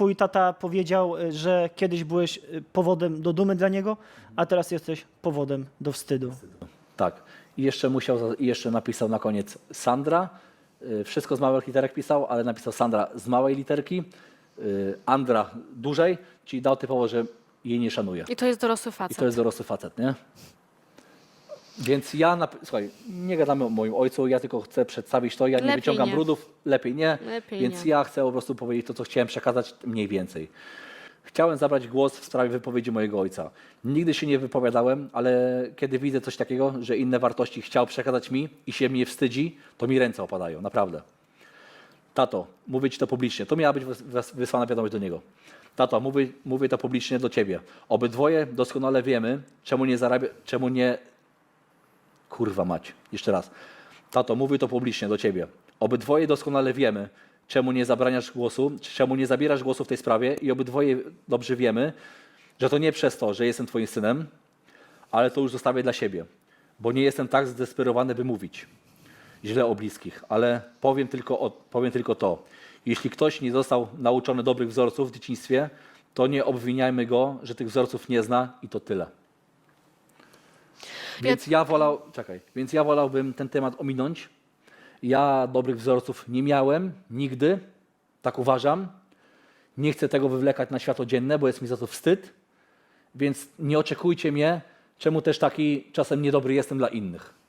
twój tata powiedział, y, że kiedyś byłeś y, powodem do dumy dla niego, a teraz jesteś powodem do wstydu. Tak. I jeszcze musiał, i jeszcze napisał na koniec Sandra. Y, Wszystko z małych literek pisał, ale napisał Sandra z małej literki, y, Andra dużej, czyli dał typowo, że jej nie szanuje. I to jest dorosły I facet. to jest dorosły facet, nie? Więc ja, nap- słuchaj, nie gadamy o moim ojcu, ja tylko chcę przedstawić to, ja nie Lepiej wyciągam nie. brudów, lepiej nie, Lepiej więc nie. ja chcę po prostu powiedzieć to, co chciałem przekazać mniej więcej. Chciałem zabrać głos w sprawie wypowiedzi mojego ojca. Nigdy się nie wypowiadałem, ale kiedy widzę coś takiego, że inne wartości chciał przekazać mi i się mnie wstydzi, to mi ręce opadają, naprawdę. Tato, mówię ci to publicznie. To miała być wys- wys- wysłana wiadomość do niego. Tato, mówię, mówię to publicznie do ciebie. Obydwoje doskonale wiemy, czemu nie zarabia, czemu nie... Kurwa mać, jeszcze raz. Tato, mówię to publicznie do ciebie. Obydwoje doskonale wiemy, czemu nie zabraniasz głosu, czemu nie zabierasz głosu w tej sprawie i obydwoje dobrze wiemy, że to nie przez to, że jestem twoim synem, ale to już zostawię dla siebie, bo nie jestem tak zdesperowany, by mówić źle o bliskich, ale powiem tylko, powiem tylko to. Jeśli ktoś nie został nauczony dobrych wzorców w dzieciństwie, to nie obwiniajmy go, że tych wzorców nie zna i to tyle. Więc ja wolał, czekaj, więc ja wolałbym ten temat ominąć. Ja dobrych wzorców nie miałem nigdy, tak uważam. Nie chcę tego wywlekać na światło dzienne, bo jest mi za to wstyd. Więc nie oczekujcie mnie, czemu też taki czasem niedobry jestem dla innych.